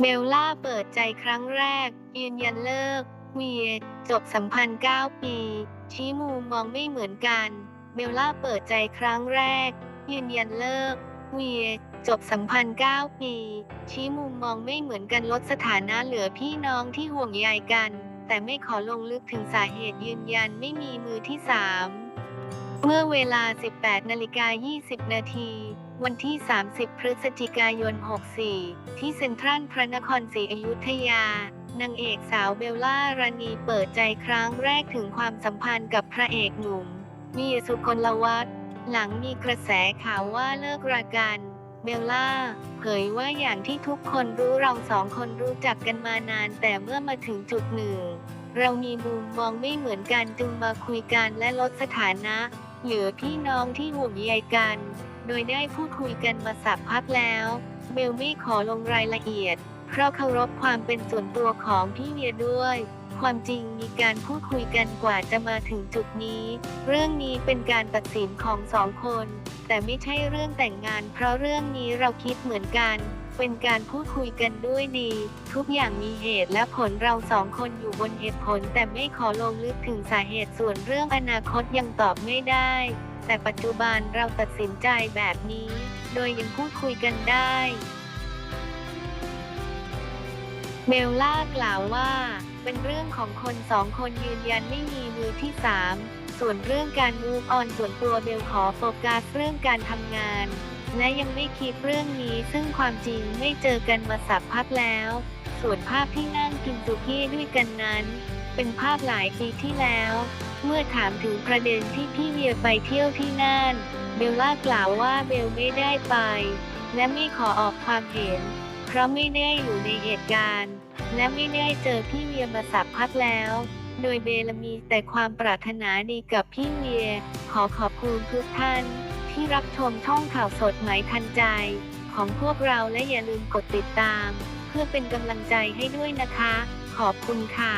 เบลล่าเปิดใจครั้งแรก ยืนยันเลิก เวียจบสัมพันธ์9ปี ชี้มุมมองไม่เหมือนกัน เบลล่าเปิดใจครั้งแรก ยืนยันเลิก เวียจบสัมพันธ์9ปี ชี้มุมมองไม่เหมือนกันลดสถานะเหลือพี่น้องที่ห่วงใยกัน แต่ไม่ขอลงลึกถึงสาเหตุยืนยันไม่มีมือที่3 เมื่อเวลา 18 นาฬิกา 20 นาที วันที่ 30 พฤศจิกายน 64 ที่เซ็นทรัลพระนครศรีอยุธยา นางเอกสาวเบลล่ารานีเปิดใจครั้งแรกถึงความสัมพันธ์กับพระเอกหนุ่ม มีสุกลวัตหลังมีกระแสข่าวว่าเลิกรากัน เบลล่า เผยว่าอย่างที่ทุกคนรู้เราสองคนรู้จักกันมานาน แต่เมื่อมาถึงจุดหนึ่ง เรามีมุมมองไม่เหมือนกันจึงมาคุยกันและลดสถานะ เหลือพี่น้องที่ห่วงใยกัน โดยได้พูดคุยกันมาสักพักแล้ว เบลไม่ขอลงรายละเอียด เพราะเคารพความเป็นส่วนตัวของพี่เวียด้วย ความจริงมีการพูดคุยกันกว่าจะมาถึงจุดนี้ เรื่องนี้เป็นการตัดสินของสองคน แต่ไม่ใช่เรื่องแต่งงาน เพราะเรื่องนี้เราคิดเหมือนกัน เป็นการพูดคุยกันด้วยดี ทุกอย่างมีเหตุและผลเราสองคนอยู่บนเหตุผล แต่ไม่ขอลงลึกถึงสาเหตุส่วนเรื่องอนาคตยังตอบไม่ได้ แต่ปัจจุบันเราตัดสินใจแบบนี้ โดยยังพูดคุยกันได้ เบลล่ากล่าวว่า เป็นเรื่องของคนสองคนยืนยันไม่มีมือที่สามส่วนเรื่องการมูฟออนส่วนตัวเบลขอโฟกัสเรื่องการทำงาน และยังไม่คิดเรื่องนี้ซึ่งความจริงไม่เจอกันมาสักพักแล้ว ส่วนภาพที่นั่งกินสุกี้ด้วยกันนั้น เป็นภาพหลายปีที่แล้ว เมื่อถามถึงประเด็นที่พี่เวียไปเที่ยวที่นั่น เบลล่ากล่าวว่าเบลไม่ได้ไป และไม่ขอออกความเห็น เพราะไม่ได้อยู่ในเหตุการณ์ และไม่ได้เจอพี่เวียมาสักพักแล้ว โดยเบลมีแต่ความปรารถนาดีกับพี่เวีย ขอขอบคุณทุกท่าน ที่รับชมช่องข่าวสดหมายทันใจ ของพวกเราและอย่าลืมกดติดตาม เพื่อเป็นกำลังใจให้ด้วยนะคะ ขอบคุณค่ะ